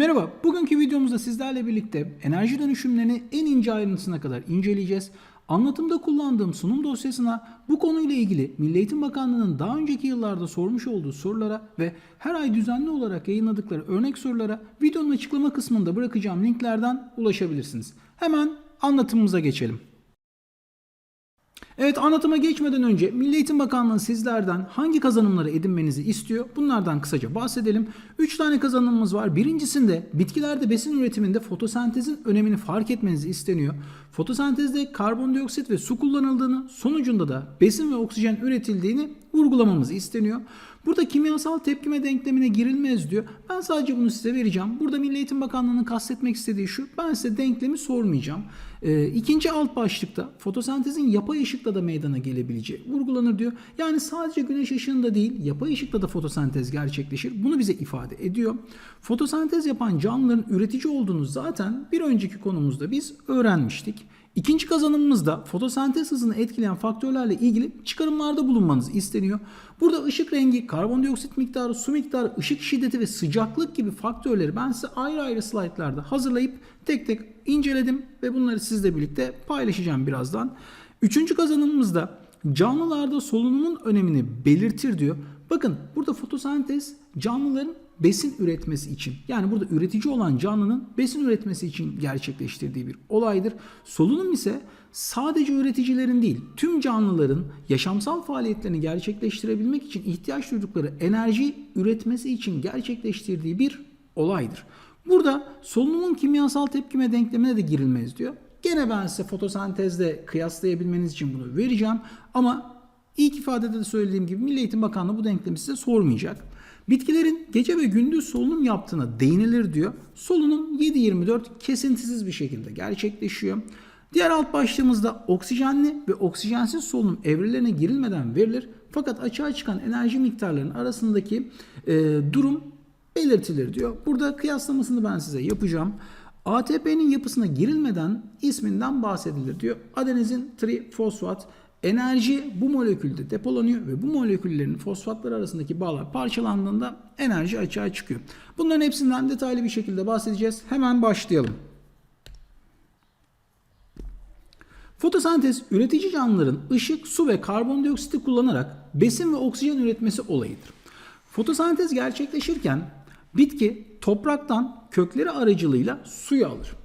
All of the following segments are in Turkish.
Merhaba, bugünkü videomuzda sizlerle birlikte enerji dönüşümlerini en ince ayrıntısına kadar inceleyeceğiz. Anlatımda kullandığım sunum dosyasına bu konuyla ilgili Milli Eğitim Bakanlığı'nın daha önceki yıllarda sormuş olduğu sorulara ve her ay düzenli olarak yayınladıkları örnek sorulara videonun açıklama kısmında bırakacağım linklerden ulaşabilirsiniz. Hemen anlatımımıza geçelim. Evet anlatıma geçmeden önce Milli Eğitim Bakanlığı sizlerden hangi kazanımları edinmenizi istiyor? Bunlardan kısaca bahsedelim. 3 tane kazanımımız var. Birincisinde bitkilerde besin üretiminde fotosentezin önemini fark etmenizi isteniyor. Fotosentezde karbondioksit ve su kullanıldığını, sonucunda da besin ve oksijen üretildiğini vurgulamamız isteniyor. Burada kimyasal tepkime denklemine girilmez diyor. Ben sadece bunu size vereceğim. Burada Milli Eğitim Bakanlığı'nın kastetmek istediği şu. Ben size denklemi sormayacağım. Ee, ikinci alt başlıkta fotosentezin yapay ışıkla da meydana gelebileceği vurgulanır diyor. Yani sadece güneş ışığında değil yapay ışıkla da fotosentez gerçekleşir. Bunu bize ifade ediyor. Fotosentez yapan canlıların üretici olduğunu zaten bir önceki konumuzda biz öğrenmiştik. İkinci kazanımımızda fotosentez hızını etkileyen faktörlerle ilgili çıkarımlarda bulunmanız isteniyor. Burada ışık rengi, karbondioksit miktarı, su miktarı, ışık şiddeti ve sıcaklık gibi faktörleri ben size ayrı ayrı slaytlarda hazırlayıp tek tek inceledim ve bunları sizle birlikte paylaşacağım birazdan. Üçüncü kazanımımızda canlılarda solunumun önemini belirtir diyor. Bakın burada fotosentez canlıların besin üretmesi için yani burada üretici olan canlının besin üretmesi için gerçekleştirdiği bir olaydır. Solunum ise sadece üreticilerin değil tüm canlıların yaşamsal faaliyetlerini gerçekleştirebilmek için ihtiyaç duydukları enerji üretmesi için gerçekleştirdiği bir olaydır. Burada solunumun kimyasal tepkime denklemine de girilmez diyor. Gene ben size fotosentezle kıyaslayabilmeniz için bunu vereceğim ama ilk ifadede de söylediğim gibi Milli Eğitim Bakanlığı bu denklemi size sormayacak. Bitkilerin gece ve gündüz solunum yaptığına değinilir diyor. Solunum 7-24 kesintisiz bir şekilde gerçekleşiyor. Diğer alt başlığımızda oksijenli ve oksijensiz solunum evrelerine girilmeden verilir. Fakat açığa çıkan enerji miktarlarının arasındaki e, durum belirtilir diyor. Burada kıyaslamasını ben size yapacağım. ATP'nin yapısına girilmeden isminden bahsedilir diyor. Adenozin trifosfat enerji bu molekülde depolanıyor ve bu moleküllerin fosfatlar arasındaki bağlar parçalandığında enerji açığa çıkıyor. Bunların hepsinden detaylı bir şekilde bahsedeceğiz. Hemen başlayalım. Fotosentez üretici canlıların ışık, su ve karbondioksiti kullanarak besin ve oksijen üretmesi olayıdır. Fotosentez gerçekleşirken bitki topraktan kökleri aracılığıyla suyu alır.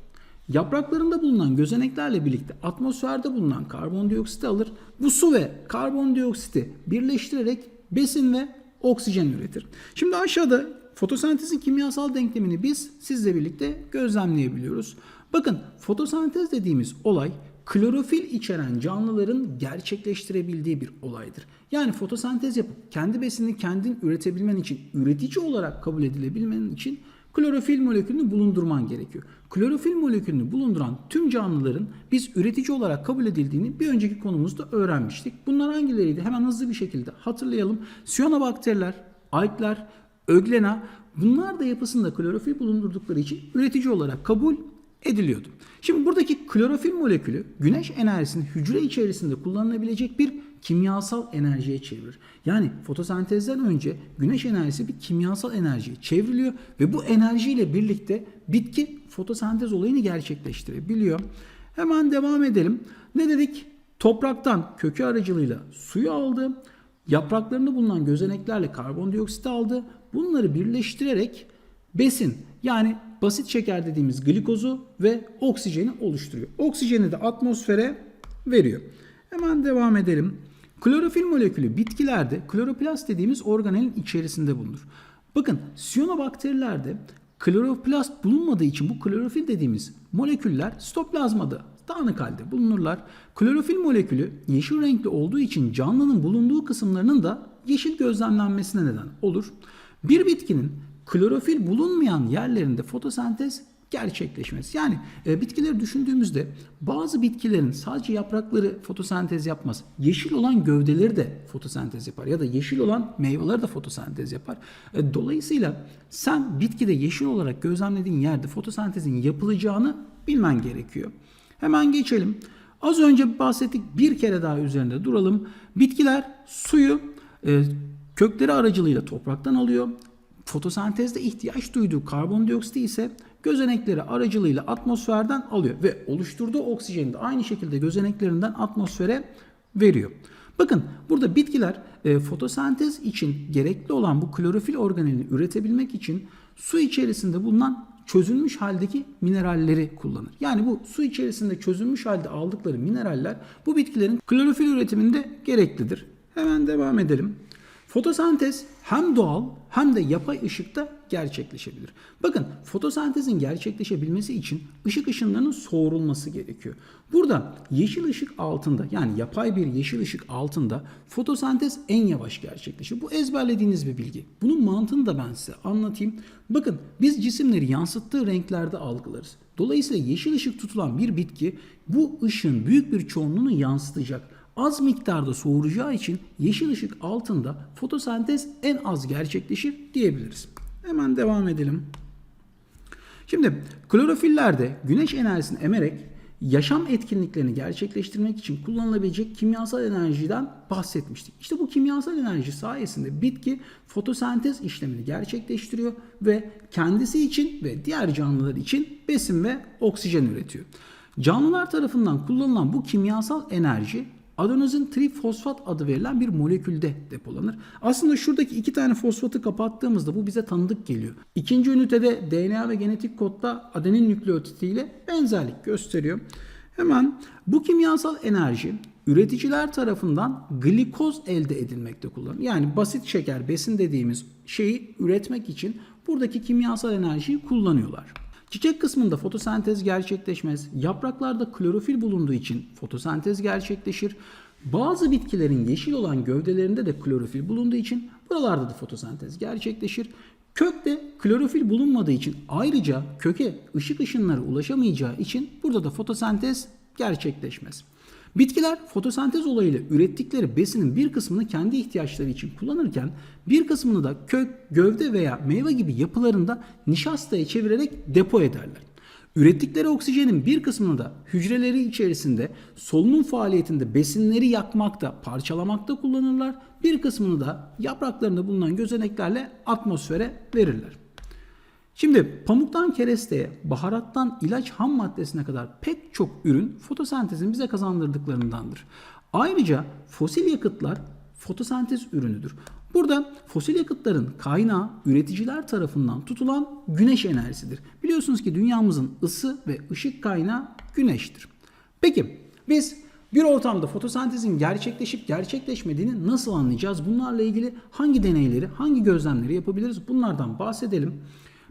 Yapraklarında bulunan gözeneklerle birlikte atmosferde bulunan karbondioksiti alır. Bu su ve karbondioksiti birleştirerek besin ve oksijen üretir. Şimdi aşağıda fotosentezin kimyasal denklemini biz sizle birlikte gözlemleyebiliyoruz. Bakın fotosentez dediğimiz olay klorofil içeren canlıların gerçekleştirebildiği bir olaydır. Yani fotosentez yapıp kendi besinini kendin üretebilmen için, üretici olarak kabul edilebilmen için klorofil molekülünü bulundurman gerekiyor. Klorofil molekülünü bulunduran tüm canlıların biz üretici olarak kabul edildiğini bir önceki konumuzda öğrenmiştik. Bunlar hangileriydi? Hemen hızlı bir şekilde hatırlayalım. Siyanobakteriler, algler, öglena bunlar da yapısında klorofil bulundurdukları için üretici olarak kabul ediliyordu. Şimdi buradaki klorofil molekülü güneş enerjisini hücre içerisinde kullanılabilecek bir kimyasal enerjiye çevirir. Yani fotosentezden önce güneş enerjisi bir kimyasal enerjiye çevriliyor ve bu enerjiyle birlikte bitki fotosentez olayını gerçekleştirebiliyor. Hemen devam edelim. Ne dedik? Topraktan kökü aracılığıyla suyu aldı. Yapraklarında bulunan gözeneklerle karbondioksit aldı. Bunları birleştirerek besin yani basit şeker dediğimiz glikozu ve oksijeni oluşturuyor. Oksijeni de atmosfere veriyor. Hemen devam edelim. Klorofil molekülü bitkilerde kloroplast dediğimiz organelin içerisinde bulunur. Bakın siyonobakterilerde kloroplast bulunmadığı için bu klorofil dediğimiz moleküller stoplazmada dağınık halde bulunurlar. Klorofil molekülü yeşil renkli olduğu için canlının bulunduğu kısımlarının da yeşil gözlemlenmesine neden olur. Bir bitkinin klorofil bulunmayan yerlerinde fotosentez gerçekleşmez. Yani e, bitkileri düşündüğümüzde bazı bitkilerin sadece yaprakları fotosentez yapmaz. Yeşil olan gövdeleri de fotosentez yapar ya da yeşil olan meyveleri de fotosentez yapar. E, dolayısıyla sen bitkide yeşil olarak gözlemlediğin yerde fotosentezin yapılacağını bilmen gerekiyor. Hemen geçelim. Az önce bahsettik bir kere daha üzerinde duralım. Bitkiler suyu e, kökleri aracılığıyla topraktan alıyor fotosentezde ihtiyaç duyduğu karbondioksiti ise gözenekleri aracılığıyla atmosferden alıyor ve oluşturduğu oksijeni de aynı şekilde gözeneklerinden atmosfere veriyor. Bakın burada bitkiler e, fotosentez için gerekli olan bu klorofil organelini üretebilmek için su içerisinde bulunan çözülmüş haldeki mineralleri kullanır. Yani bu su içerisinde çözülmüş halde aldıkları mineraller bu bitkilerin klorofil üretiminde gereklidir. Hemen devam edelim. Fotosentez hem doğal hem de yapay ışıkta gerçekleşebilir. Bakın fotosentezin gerçekleşebilmesi için ışık ışınlarının soğurulması gerekiyor. Burada yeşil ışık altında yani yapay bir yeşil ışık altında fotosentez en yavaş gerçekleşir. Bu ezberlediğiniz bir bilgi. Bunun mantığını da ben size anlatayım. Bakın biz cisimleri yansıttığı renklerde algılarız. Dolayısıyla yeşil ışık tutulan bir bitki bu ışığın büyük bir çoğunluğunu yansıtacak az miktarda soğuracağı için yeşil ışık altında fotosentez en az gerçekleşir diyebiliriz. Hemen devam edelim. Şimdi klorofillerde güneş enerjisini emerek yaşam etkinliklerini gerçekleştirmek için kullanılabilecek kimyasal enerjiden bahsetmiştik. İşte bu kimyasal enerji sayesinde bitki fotosentez işlemini gerçekleştiriyor ve kendisi için ve diğer canlılar için besin ve oksijen üretiyor. Canlılar tarafından kullanılan bu kimyasal enerji adenozin trifosfat adı verilen bir molekülde depolanır. Aslında şuradaki iki tane fosfatı kapattığımızda bu bize tanıdık geliyor. İkinci ünitede DNA ve genetik kodda adenin nükleotidi ile benzerlik gösteriyor. Hemen bu kimyasal enerji üreticiler tarafından glikoz elde edilmekte kullanılır. Yani basit şeker besin dediğimiz şeyi üretmek için buradaki kimyasal enerjiyi kullanıyorlar. Çiçek kısmında fotosentez gerçekleşmez. Yapraklarda klorofil bulunduğu için fotosentez gerçekleşir. Bazı bitkilerin yeşil olan gövdelerinde de klorofil bulunduğu için buralarda da fotosentez gerçekleşir. Kökte klorofil bulunmadığı için ayrıca köke ışık ışınları ulaşamayacağı için burada da fotosentez gerçekleşmez. Bitkiler fotosentez olayıyla ürettikleri besinin bir kısmını kendi ihtiyaçları için kullanırken bir kısmını da kök, gövde veya meyve gibi yapılarında nişastaya çevirerek depo ederler. Ürettikleri oksijenin bir kısmını da hücreleri içerisinde solunum faaliyetinde besinleri yakmakta, parçalamakta kullanırlar. Bir kısmını da yapraklarında bulunan gözeneklerle atmosfere verirler. Şimdi pamuktan keresteye, baharattan ilaç ham maddesine kadar pek çok ürün fotosentezin bize kazandırdıklarındandır. Ayrıca fosil yakıtlar fotosentez ürünüdür. Burada fosil yakıtların kaynağı üreticiler tarafından tutulan güneş enerjisidir. Biliyorsunuz ki dünyamızın ısı ve ışık kaynağı güneştir. Peki biz bir ortamda fotosentezin gerçekleşip gerçekleşmediğini nasıl anlayacağız? Bunlarla ilgili hangi deneyleri, hangi gözlemleri yapabiliriz? Bunlardan bahsedelim.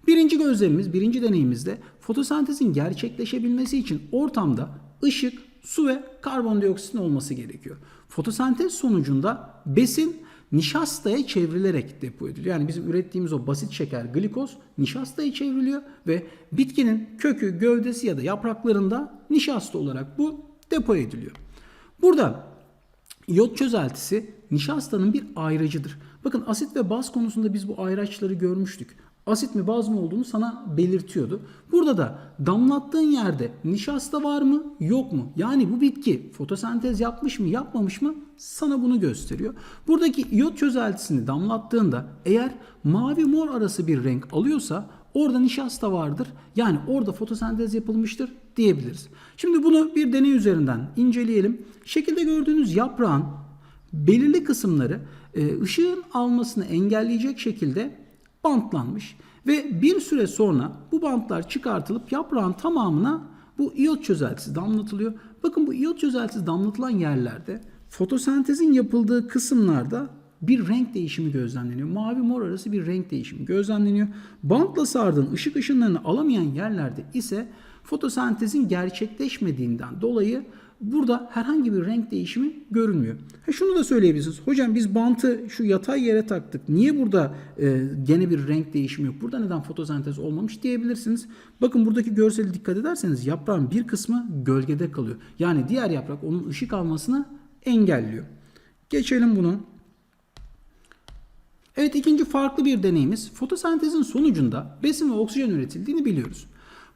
Birinci gözlemimiz, birinci deneyimizde fotosentezin gerçekleşebilmesi için ortamda ışık, su ve karbondioksitin olması gerekiyor. Fotosentez sonucunda besin nişastaya çevrilerek depo ediliyor. Yani bizim ürettiğimiz o basit şeker glikoz nişastaya çevriliyor ve bitkinin kökü, gövdesi ya da yapraklarında nişasta olarak bu depo ediliyor. Burada İyot çözeltisi nişastanın bir ayracıdır. Bakın asit ve baz konusunda biz bu ayraçları görmüştük. Asit mi baz mı olduğunu sana belirtiyordu. Burada da damlattığın yerde nişasta var mı yok mu? Yani bu bitki fotosentez yapmış mı yapmamış mı sana bunu gösteriyor. Buradaki iyot çözeltisini damlattığında eğer mavi mor arası bir renk alıyorsa orada nişasta vardır. Yani orada fotosentez yapılmıştır diyebiliriz. Şimdi bunu bir deney üzerinden inceleyelim. Şekilde gördüğünüz yaprağın belirli kısımları e, ışığın almasını engelleyecek şekilde bantlanmış ve bir süre sonra bu bantlar çıkartılıp yaprağın tamamına bu iyot çözeltisi damlatılıyor. Bakın bu iyot çözeltisi damlatılan yerlerde fotosentezin yapıldığı kısımlarda bir renk değişimi gözlemleniyor. Mavi mor arası bir renk değişimi gözlemleniyor. Bantla sardığın ışık ışınlarını alamayan yerlerde ise fotosentezin gerçekleşmediğinden dolayı burada herhangi bir renk değişimi görünmüyor. Ha şunu da söyleyebilirsiniz. Hocam biz bantı şu yatay yere taktık. Niye burada e, gene bir renk değişimi yok? Burada neden fotosentez olmamış diyebilirsiniz. Bakın buradaki görseli dikkat ederseniz yaprağın bir kısmı gölgede kalıyor. Yani diğer yaprak onun ışık almasını engelliyor. Geçelim bunu. Evet ikinci farklı bir deneyimiz fotosentezin sonucunda besin ve oksijen üretildiğini biliyoruz.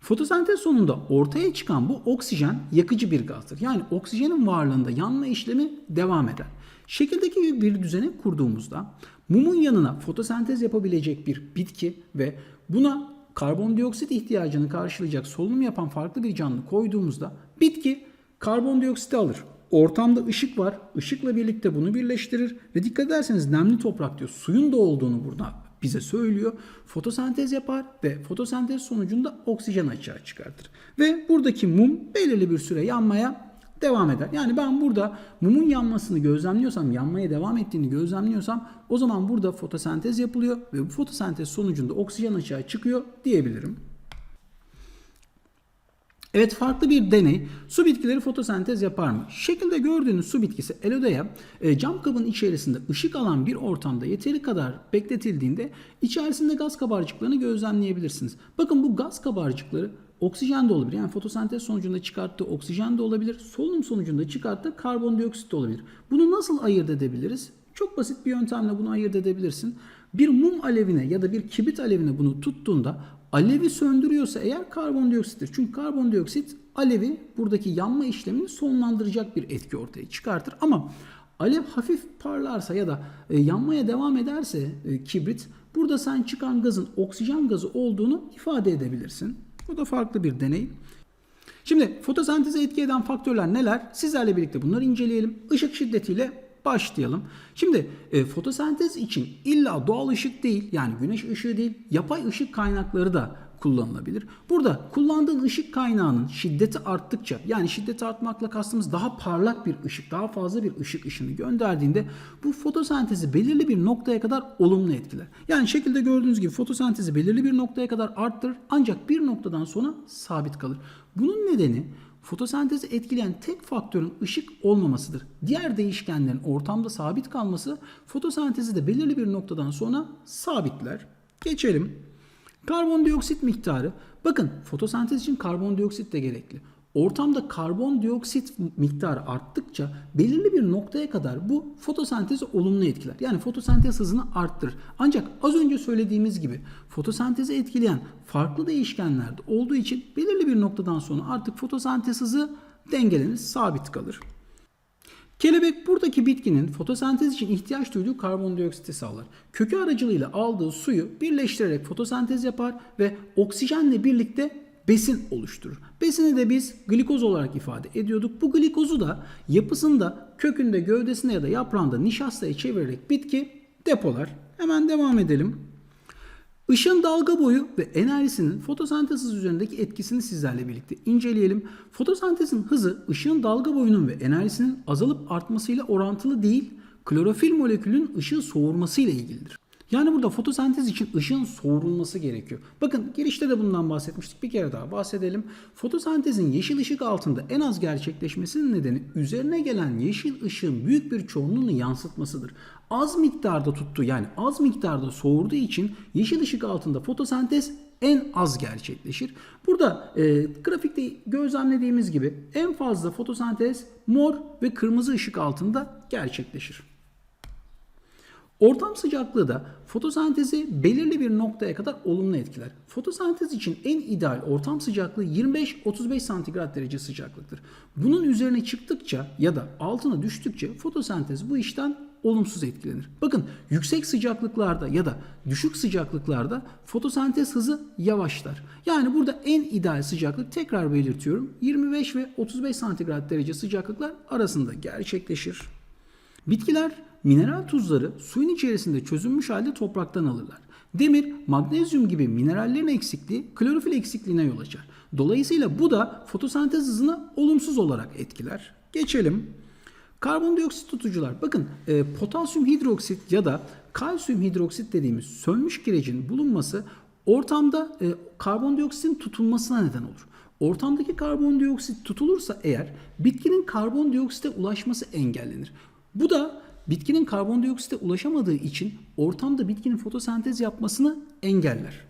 Fotosentez sonunda ortaya çıkan bu oksijen yakıcı bir gazdır. Yani oksijenin varlığında yanma işlemi devam eder. Şekildeki bir düzenek kurduğumuzda mumun yanına fotosentez yapabilecek bir bitki ve buna karbondioksit ihtiyacını karşılayacak solunum yapan farklı bir canlı koyduğumuzda bitki karbondioksiti alır. Ortamda ışık var. Işıkla birlikte bunu birleştirir ve dikkat ederseniz nemli toprak diyor. Suyun da olduğunu burada bize söylüyor. Fotosentez yapar ve fotosentez sonucunda oksijen açığa çıkartır. Ve buradaki mum belirli bir süre yanmaya devam eder. Yani ben burada mumun yanmasını gözlemliyorsam, yanmaya devam ettiğini gözlemliyorsam o zaman burada fotosentez yapılıyor ve bu fotosentez sonucunda oksijen açığa çıkıyor diyebilirim. Evet farklı bir deney. Su bitkileri fotosentez yapar mı? Şekilde gördüğünüz su bitkisi elodea e, cam kabın içerisinde ışık alan bir ortamda yeteri kadar bekletildiğinde içerisinde gaz kabarcıklarını gözlemleyebilirsiniz. Bakın bu gaz kabarcıkları oksijen de olabilir. Yani fotosentez sonucunda çıkarttığı oksijen de olabilir. Solunum sonucunda çıkarttığı karbondioksit de olabilir. Bunu nasıl ayırt edebiliriz? Çok basit bir yöntemle bunu ayırt edebilirsin. Bir mum alevine ya da bir kibrit alevine bunu tuttuğunda alevi söndürüyorsa eğer karbondioksittir. Çünkü karbondioksit alevi buradaki yanma işlemini sonlandıracak bir etki ortaya çıkartır. Ama alev hafif parlarsa ya da e, yanmaya devam ederse e, kibrit burada sen çıkan gazın oksijen gazı olduğunu ifade edebilirsin. Bu da farklı bir deney. Şimdi fotosenteze etki eden faktörler neler? Sizlerle birlikte bunları inceleyelim. Işık şiddetiyle başlayalım. Şimdi e, fotosentez için illa doğal ışık değil yani güneş ışığı değil yapay ışık kaynakları da kullanılabilir. Burada kullandığın ışık kaynağının şiddeti arttıkça yani şiddeti artmakla kastımız daha parlak bir ışık, daha fazla bir ışık ışını gönderdiğinde bu fotosentezi belirli bir noktaya kadar olumlu etkiler. Yani şekilde gördüğünüz gibi fotosentezi belirli bir noktaya kadar arttırır ancak bir noktadan sonra sabit kalır. Bunun nedeni fotosentezi etkileyen tek faktörün ışık olmamasıdır. Diğer değişkenlerin ortamda sabit kalması fotosentezi de belirli bir noktadan sonra sabitler. Geçelim. Karbondioksit miktarı. Bakın fotosentez için karbondioksit de gerekli. Ortamda karbondioksit miktarı arttıkça belirli bir noktaya kadar bu fotosentezi olumlu etkiler. Yani fotosentez hızını arttırır. Ancak az önce söylediğimiz gibi fotosentezi etkileyen farklı değişkenler de olduğu için belirli bir noktadan sonra artık fotosentez hızı dengelenir, sabit kalır. Kelebek buradaki bitkinin fotosentez için ihtiyaç duyduğu karbondioksiti sağlar. Kökü aracılığıyla aldığı suyu birleştirerek fotosentez yapar ve oksijenle birlikte besin oluşturur. Besini de biz glikoz olarak ifade ediyorduk. Bu glikozu da yapısında kökünde, gövdesinde ya da yaprağında nişastaya çevirerek bitki depolar. Hemen devam edelim. Işın dalga boyu ve enerjisinin fotosentez üzerindeki etkisini sizlerle birlikte inceleyelim. Fotosentezin hızı ışığın dalga boyunun ve enerjisinin azalıp artmasıyla orantılı değil, klorofil molekülün ışığı soğurmasıyla ilgilidir. Yani burada fotosentez için ışığın soğurulması gerekiyor. Bakın girişte de bundan bahsetmiştik. Bir kere daha bahsedelim. Fotosentezin yeşil ışık altında en az gerçekleşmesinin nedeni üzerine gelen yeşil ışığın büyük bir çoğunluğunu yansıtmasıdır. Az miktarda tuttu yani az miktarda soğurduğu için yeşil ışık altında fotosentez en az gerçekleşir. Burada e, grafikte gözlemlediğimiz gibi en fazla fotosentez mor ve kırmızı ışık altında gerçekleşir. Ortam sıcaklığı da fotosentezi belirli bir noktaya kadar olumlu etkiler. Fotosentez için en ideal ortam sıcaklığı 25-35 santigrat derece sıcaklıktır. Bunun üzerine çıktıkça ya da altına düştükçe fotosentez bu işten olumsuz etkilenir. Bakın yüksek sıcaklıklarda ya da düşük sıcaklıklarda fotosentez hızı yavaşlar. Yani burada en ideal sıcaklık tekrar belirtiyorum 25 ve 35 santigrat derece sıcaklıklar arasında gerçekleşir. Bitkiler mineral tuzları suyun içerisinde çözünmüş halde topraktan alırlar. Demir, magnezyum gibi minerallerin eksikliği klorofil eksikliğine yol açar. Dolayısıyla bu da fotosentez hızını olumsuz olarak etkiler. Geçelim. Karbondioksit tutucular. Bakın e, potasyum hidroksit ya da kalsiyum hidroksit dediğimiz sönmüş kirecin bulunması ortamda e, karbondioksitin tutulmasına neden olur. Ortamdaki karbondioksit tutulursa eğer bitkinin karbondioksite ulaşması engellenir. Bu da bitkinin karbondioksite ulaşamadığı için ortamda bitkinin fotosentez yapmasını engeller.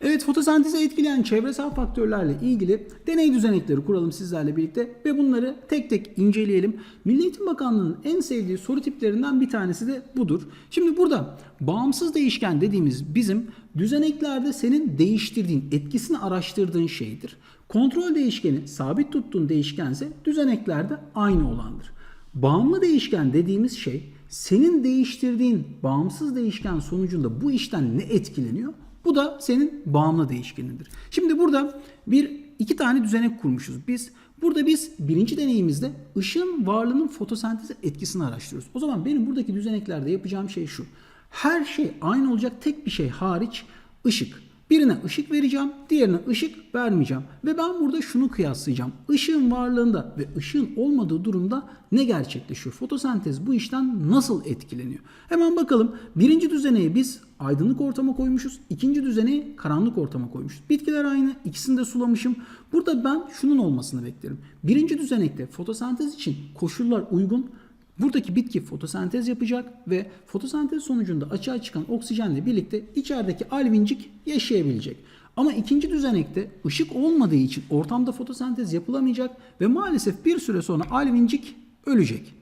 Evet fotosentezi etkileyen çevresel faktörlerle ilgili deney düzenekleri kuralım sizlerle birlikte ve bunları tek tek inceleyelim. Milli Eğitim Bakanlığı'nın en sevdiği soru tiplerinden bir tanesi de budur. Şimdi burada bağımsız değişken dediğimiz bizim düzeneklerde senin değiştirdiğin, etkisini araştırdığın şeydir. Kontrol değişkeni sabit tuttuğun değişkense düzeneklerde aynı olandır. Bağımlı değişken dediğimiz şey senin değiştirdiğin bağımsız değişken sonucunda bu işten ne etkileniyor? Bu da senin bağımlı değişkenidir. Şimdi burada bir iki tane düzenek kurmuşuz. Biz burada biz birinci deneyimizde ışığın varlığının fotosenteze etkisini araştırıyoruz. O zaman benim buradaki düzeneklerde yapacağım şey şu. Her şey aynı olacak tek bir şey hariç ışık. Birine ışık vereceğim, diğerine ışık vermeyeceğim. Ve ben burada şunu kıyaslayacağım. Işığın varlığında ve ışığın olmadığı durumda ne gerçekleşiyor? Fotosentez bu işten nasıl etkileniyor? Hemen bakalım. Birinci düzeneyi biz aydınlık ortama koymuşuz. İkinci düzeneyi karanlık ortama koymuşuz. Bitkiler aynı. ikisini de sulamışım. Burada ben şunun olmasını beklerim. Birinci düzenekte fotosentez için koşullar uygun. Buradaki bitki fotosentez yapacak ve fotosentez sonucunda açığa çıkan oksijenle birlikte içerideki alvincik yaşayabilecek. Ama ikinci düzenekte ışık olmadığı için ortamda fotosentez yapılamayacak ve maalesef bir süre sonra alvincik ölecek.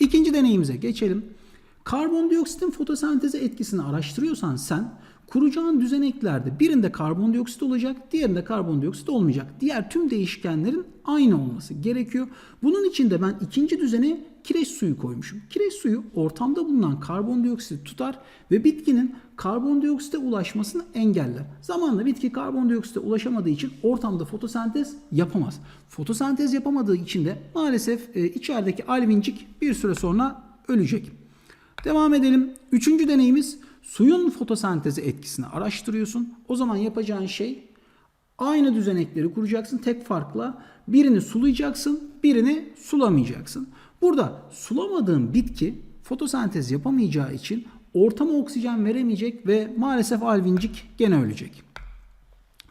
İkinci deneyimize geçelim. Karbondioksitin fotosenteze etkisini araştırıyorsan sen kuracağın düzeneklerde birinde karbondioksit olacak, diğerinde karbondioksit olmayacak. Diğer tüm değişkenlerin aynı olması gerekiyor. Bunun için de ben ikinci düzene kireç suyu koymuşum. Kireç suyu ortamda bulunan karbondioksiti tutar ve bitkinin karbondioksite ulaşmasını engeller. Zamanla bitki karbondioksite ulaşamadığı için ortamda fotosentez yapamaz. Fotosentez yapamadığı için de maalesef e, içerideki alvincik bir süre sonra ölecek. Devam edelim. Üçüncü deneyimiz suyun fotosentezi etkisini araştırıyorsun. O zaman yapacağın şey aynı düzenekleri kuracaksın tek farkla. Birini sulayacaksın, birini sulamayacaksın. Burada sulamadığın bitki fotosentez yapamayacağı için ortama oksijen veremeyecek ve maalesef alvincik gene ölecek.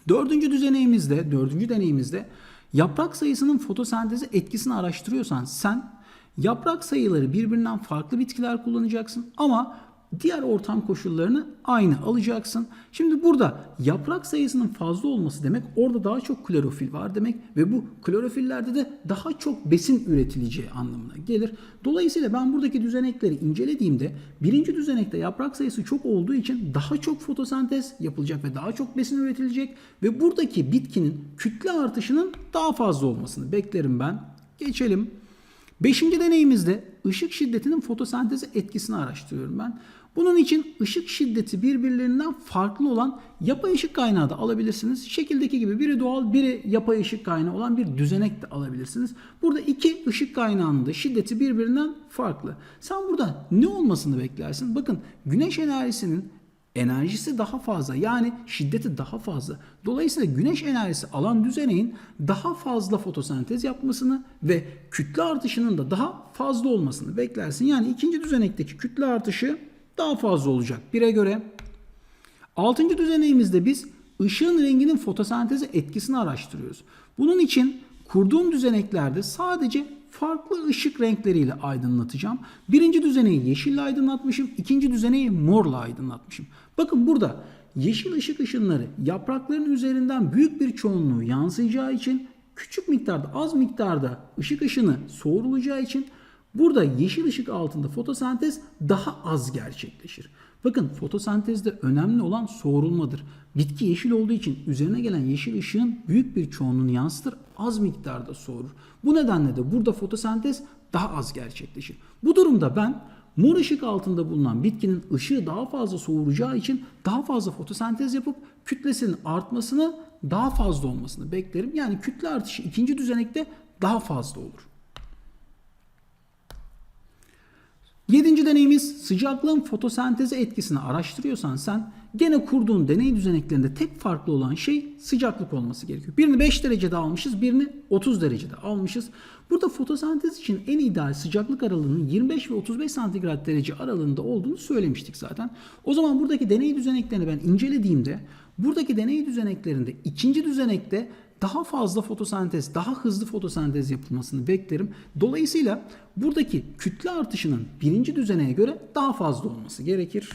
Dördüncü düzeneyimizde, dördüncü deneyimizde yaprak sayısının fotosenteze etkisini araştırıyorsan sen Yaprak sayıları birbirinden farklı bitkiler kullanacaksın ama diğer ortam koşullarını aynı alacaksın. Şimdi burada yaprak sayısının fazla olması demek orada daha çok klorofil var demek ve bu klorofillerde de daha çok besin üretileceği anlamına gelir. Dolayısıyla ben buradaki düzenekleri incelediğimde birinci düzenekte yaprak sayısı çok olduğu için daha çok fotosentez yapılacak ve daha çok besin üretilecek ve buradaki bitkinin kütle artışının daha fazla olmasını beklerim ben. Geçelim. Beşinci deneyimizde ışık şiddetinin fotosenteze etkisini araştırıyorum ben. Bunun için ışık şiddeti birbirlerinden farklı olan yapay ışık kaynağı da alabilirsiniz. Şekildeki gibi biri doğal biri yapay ışık kaynağı olan bir düzenek de alabilirsiniz. Burada iki ışık kaynağının da şiddeti birbirinden farklı. Sen burada ne olmasını beklersin? Bakın güneş enerjisinin enerjisi daha fazla yani şiddeti daha fazla. Dolayısıyla güneş enerjisi alan düzeneğin daha fazla fotosentez yapmasını ve kütle artışının da daha fazla olmasını beklersin. Yani ikinci düzenekteki kütle artışı daha fazla olacak bire göre. Altıncı düzeneğimizde biz ışığın renginin fotosenteze etkisini araştırıyoruz. Bunun için kurduğum düzeneklerde sadece farklı ışık renkleriyle aydınlatacağım. Birinci düzeneyi yeşille aydınlatmışım. ikinci düzeneyi morla aydınlatmışım. Bakın burada yeşil ışık ışınları yaprakların üzerinden büyük bir çoğunluğu yansıyacağı için küçük miktarda az miktarda ışık ışını soğurulacağı için burada yeşil ışık altında fotosentez daha az gerçekleşir. Bakın fotosentezde önemli olan soğurulmadır. Bitki yeşil olduğu için üzerine gelen yeşil ışığın büyük bir çoğunluğunu yansıtır, az miktarda soğurur. Bu nedenle de burada fotosentez daha az gerçekleşir. Bu durumda ben mor ışık altında bulunan bitkinin ışığı daha fazla soğuracağı için daha fazla fotosentez yapıp kütlesinin artmasını daha fazla olmasını beklerim. Yani kütle artışı ikinci düzenekte daha fazla olur. Yedinci deneyimiz sıcaklığın fotosenteze etkisini araştırıyorsan sen gene kurduğun deney düzeneklerinde tek farklı olan şey sıcaklık olması gerekiyor. Birini 5 derecede almışız, birini 30 derecede almışız. Burada fotosentez için en ideal sıcaklık aralığının 25 ve 35 santigrat derece aralığında olduğunu söylemiştik zaten. O zaman buradaki deney düzeneklerini ben incelediğimde buradaki deney düzeneklerinde ikinci düzenekte daha fazla fotosentez, daha hızlı fotosentez yapılmasını beklerim. Dolayısıyla buradaki kütle artışının birinci düzeneye göre daha fazla olması gerekir.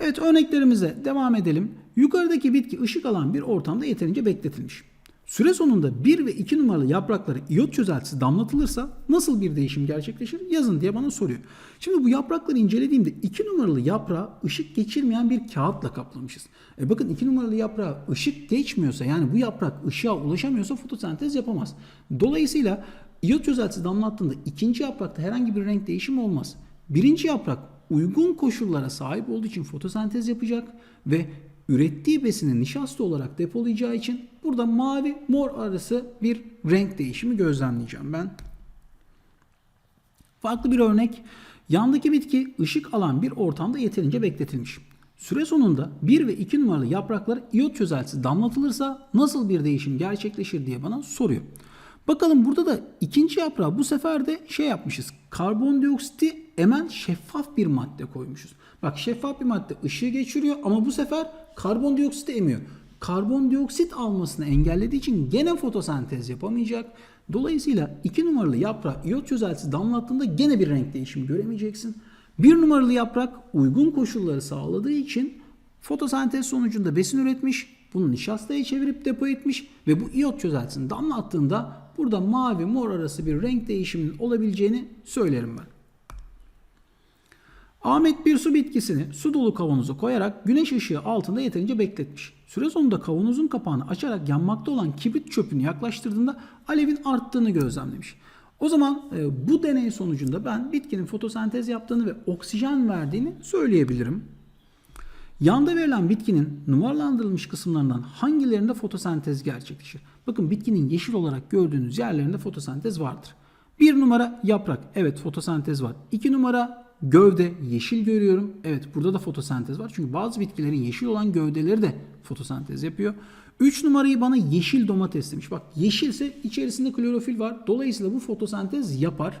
Evet örneklerimize devam edelim. Yukarıdaki bitki ışık alan bir ortamda yeterince bekletilmiş. Süre sonunda 1 ve 2 numaralı yapraklara iyot çözeltisi damlatılırsa nasıl bir değişim gerçekleşir? Yazın diye bana soruyor. Şimdi bu yaprakları incelediğimde 2 numaralı yaprağı ışık geçirmeyen bir kağıtla kaplamışız. E bakın 2 numaralı yaprağı ışık geçmiyorsa yani bu yaprak ışığa ulaşamıyorsa fotosentez yapamaz. Dolayısıyla iyot çözeltisi damlattığında ikinci yaprakta herhangi bir renk değişimi olmaz. Birinci yaprak uygun koşullara sahip olduğu için fotosentez yapacak ve ürettiği besini nişasta olarak depolayacağı için burada mavi mor arası bir renk değişimi gözlemleyeceğim ben. Farklı bir örnek. Yandaki bitki ışık alan bir ortamda yeterince bekletilmiş. Süre sonunda 1 ve 2 numaralı yapraklara iyot çözeltisi damlatılırsa nasıl bir değişim gerçekleşir diye bana soruyor. Bakalım burada da ikinci yaprağı bu sefer de şey yapmışız. Karbondioksiti emen şeffaf bir madde koymuşuz. Bak şeffaf bir madde ışığı geçiriyor ama bu sefer karbondioksiti emiyor. Karbondioksit almasını engellediği için gene fotosentez yapamayacak. Dolayısıyla 2 numaralı yaprağı iyot çözeltisi damlattığında gene bir renk değişimi göremeyeceksin. 1 numaralı yaprak uygun koşulları sağladığı için fotosentez sonucunda besin üretmiş, bunu nişastaya çevirip depo etmiş ve bu iyot çözeltisini damlattığında burada mavi mor arası bir renk değişiminin olabileceğini söylerim ben. Ahmet bir su bitkisini su dolu kavanoza koyarak güneş ışığı altında yeterince bekletmiş. Süre sonunda kavanozun kapağını açarak yanmakta olan kibrit çöpünü yaklaştırdığında alevin arttığını gözlemlemiş. O zaman e, bu deney sonucunda ben bitkinin fotosentez yaptığını ve oksijen verdiğini söyleyebilirim. Yanda verilen bitkinin numaralandırılmış kısımlarından hangilerinde fotosentez gerçekleşir? Bakın bitkinin yeşil olarak gördüğünüz yerlerinde fotosentez vardır. Bir numara yaprak. Evet fotosentez var. İki numara gövde yeşil görüyorum. Evet burada da fotosentez var. Çünkü bazı bitkilerin yeşil olan gövdeleri de fotosentez yapıyor. 3 numarayı bana yeşil domates demiş. Bak yeşilse içerisinde klorofil var. Dolayısıyla bu fotosentez yapar.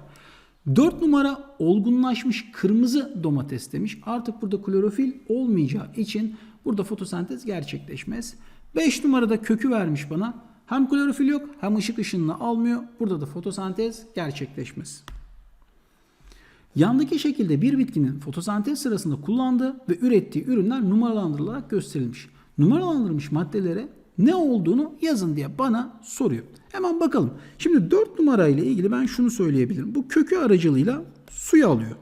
4 numara olgunlaşmış kırmızı domates demiş. Artık burada klorofil olmayacağı için burada fotosentez gerçekleşmez. 5 numarada kökü vermiş bana. Hem klorofil yok hem ışık ışınını almıyor. Burada da fotosentez gerçekleşmez. Yandaki şekilde bir bitkinin fotosentez sırasında kullandığı ve ürettiği ürünler numaralandırılarak gösterilmiş. Numaralandırılmış maddelere ne olduğunu yazın diye bana soruyor. Hemen bakalım. Şimdi 4 numara ile ilgili ben şunu söyleyebilirim. Bu kökü aracılığıyla suyu alıyor.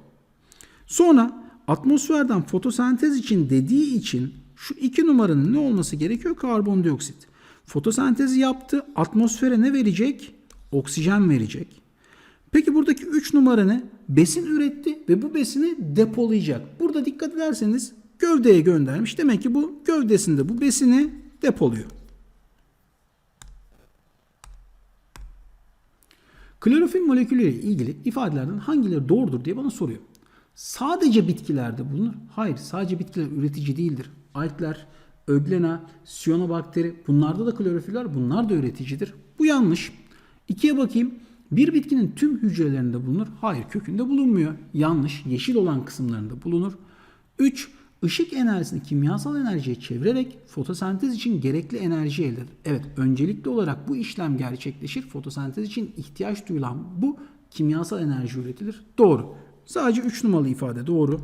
Sonra atmosferden fotosentez için dediği için şu 2 numaranın ne olması gerekiyor? Karbondioksit. Fotosentezi yaptı. Atmosfere ne verecek? Oksijen verecek. Peki buradaki 3 numara ne? Besin üretti ve bu besini depolayacak. Burada dikkat ederseniz gövdeye göndermiş. Demek ki bu gövdesinde bu besini depoluyor. Klorofil molekülüyle ilgili ifadelerden hangileri doğrudur diye bana soruyor. Sadece bitkilerde bulunur. Hayır, sadece bitkiler üretici değildir. Algler, öglena, siyanobakteri bunlarda da klorofil var. Bunlar da üreticidir. Bu yanlış. İkiye bakayım. Bir bitkinin tüm hücrelerinde bulunur. Hayır, kökünde bulunmuyor. Yanlış. Yeşil olan kısımlarında bulunur. 3. Işık enerjisini kimyasal enerjiye çevirerek fotosentez için gerekli enerji elde eder. Evet, öncelikli olarak bu işlem gerçekleşir. Fotosentez için ihtiyaç duyulan bu kimyasal enerji üretilir. Doğru. Sadece 3 numaralı ifade doğru.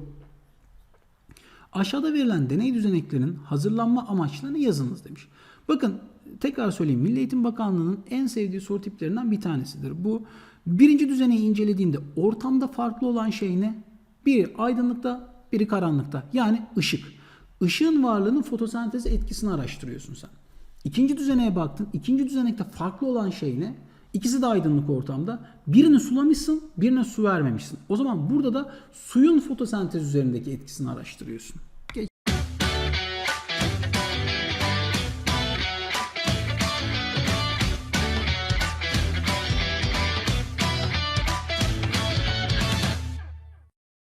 Aşağıda verilen deney düzeneklerinin hazırlanma amaçlarını yazınız demiş. Bakın tekrar söyleyeyim. Milli Eğitim Bakanlığı'nın en sevdiği soru tiplerinden bir tanesidir. Bu birinci düzeneyi incelediğinde ortamda farklı olan şey ne? Biri aydınlıkta, biri karanlıkta. Yani ışık. Işığın varlığının fotosentez etkisini araştırıyorsun sen. İkinci düzeneye baktın. İkinci düzenekte farklı olan şey ne? İkisi de aydınlık ortamda. Birini sulamışsın, birine su vermemişsin. O zaman burada da suyun fotosentez üzerindeki etkisini araştırıyorsun.